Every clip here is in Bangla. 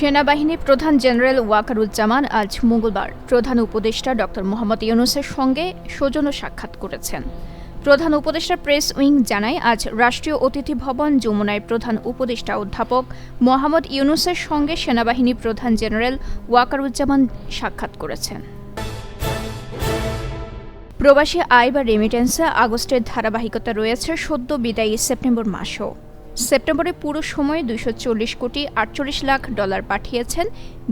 সেনাবাহিনী প্রধান জেনারেল ওয়াকারুজ্জামান আজ মঙ্গলবার প্রধান উপদেষ্টা ড মোহাম্মদ ইউনুসের সঙ্গে সৌজন্য সাক্ষাৎ করেছেন। প্রধান উপদেষ্টা প্রেস উইং জানায়, আজ রাষ্ট্রীয় অতিথি ভবন যমুনায় প্রধান উপদেষ্টা অধ্যাপক মোহাম্মদ ইউনুসের সঙ্গে সেনাবাহিনী প্রধান জেনারেল ওয়াকারুজ্জামান সাক্ষাৎ করেছেন। প্রবাসী আয় বা রেমিটেন্সে আগস্টের ধারাবাহিকতা রয়েছে সদ্য বিদায়ী সেপ্টেম্বর মাসেও। সেপ্টেম্বরে পুরো সময়ে চল্লিশ কোটি আটচল্লিশ লাখ ডলার পাঠিয়েছেন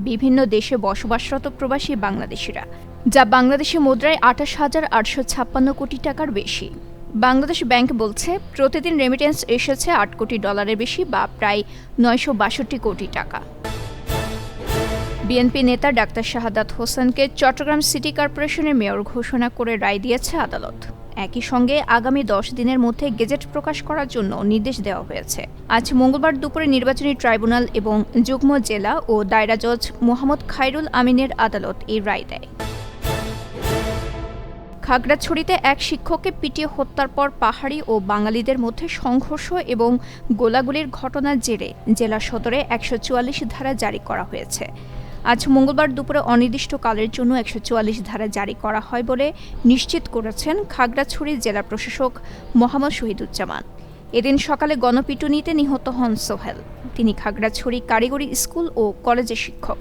বিভিন্ন দেশে বসবাসরত প্রবাসী বাংলাদেশিরা, যা বাংলাদেশি মুদ্রায় আঠাশ হাজার আটশো ছাপ্পান্ন কোটি টাকার বেশি। বাংলাদেশ ব্যাংক বলছে, প্রতিদিন রেমিটেন্স এসেছে আট কোটি ডলারের বেশি বা প্রায় নয়শো বাষট্টি কোটি টাকা। বিএনপি নেতা ডাক্তার শাহাদাত হোসেনকে চট্টগ্রাম সিটি কর্পোরেশনের মেয়র ঘোষণা করে রায় দিয়েছে আদালত। একই সঙ্গে আগামী দশ দিনের মধ্যে গেজেট প্রকাশ করার জন্য নির্দেশ দেওয়া হয়েছে। আজ মঙ্গলবার দুপুরে নির্বাচনী ট্রাইব্যুনাল এবং যুগ্ম জেলা ও দায়রা জজ মোহাম্মদ খাইরুল আমিনের আদালত এই রায় দেয়। খাগড়াছড়িতে এক শিক্ষককে পিটিয়ে হত্যার পর পাহাড়ি ও বাঙালিদের মধ্যে সংঘর্ষ এবং গোলাগুলির ঘটনার জেরে জেলা সদরে একশো চুয়াল্লিশ ধারা জারি করা হয়েছে। আজ মঙ্গলবার দুপুরে অনির্দিষ্টকালের জন্য একশো চুয়াল্লিশ ধারা জারি করা হয় বলে নিশ্চিত করেছেন খাগড়াছড়ি জেলা প্রশাসক মোহাম্মদ শহীদুজ্জামান। এদিন সকালে গণপিটুনিতে নিহত হন সোহেল। তিনি খাগড়াছড়ি কারিগরি স্কুল ও কলেজের শিক্ষক।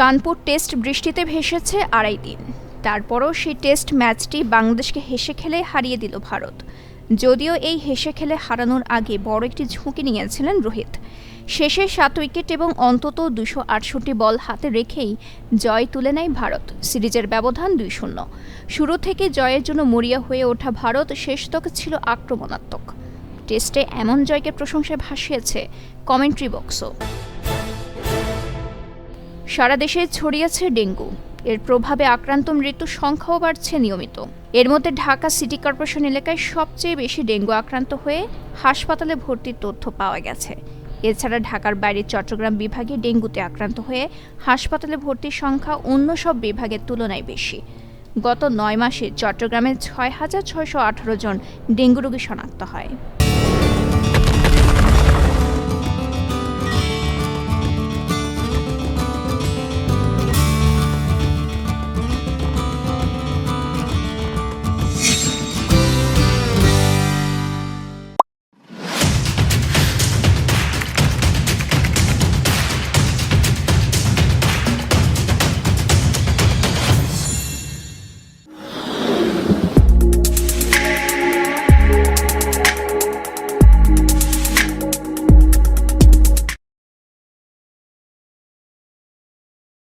কানপুর টেস্ট বৃষ্টিতে ভেসেছে আড়াই দিন। তারপরও সেই টেস্ট ম্যাচটি বাংলাদেশকে হেসে খেলে হারিয়ে দিল ভারত। যদিও এই হেসে খেলে হারানোর আগে বড় একটি ঝুঁকি নিয়েছিলেন রোহিত। শেষে সাত উইকেট এবং অন্তত দুশো আটষট্টি বল হাতে রেখেই জয় তুলে নেয় ভারত। সিরিজের ব্যবধান দুই শূন্য। শুরু থেকে জয়ের জন্য মরিয়া হয়ে ওঠা ভারত শেষ তকে ছিল আক্রমণাত্মক। টেস্টে এমন জয়কে প্রশংসায় ভাসিয়েছে কমেন্ট্রি বক্সও। সারা দেশে ছড়িয়েছে ডেঙ্গু। এর প্রভাবে আক্রান্ত মৃত্যুর সংখ্যাও বাড়ছে নিয়মিত। এর মধ্যে ঢাকা সিটি কর্পোরেশন এলাকায় সবচেয়ে বেশি ডেঙ্গু আক্রান্ত হয়ে হাসপাতালে ভর্তির তথ্য পাওয়া গেছে। এছাড়া ঢাকার বাইরে চট্টগ্রাম বিভাগে ডেঙ্গুতে আক্রান্ত হয়ে হাসপাতালে ভর্তির সংখ্যা অন্য সব বিভাগের তুলনায় বেশি। গত নয় মাসে চট্টগ্রামে ছয় হাজার ছয়শো আঠারো জন ডেঙ্গু রোগী শনাক্ত হয়।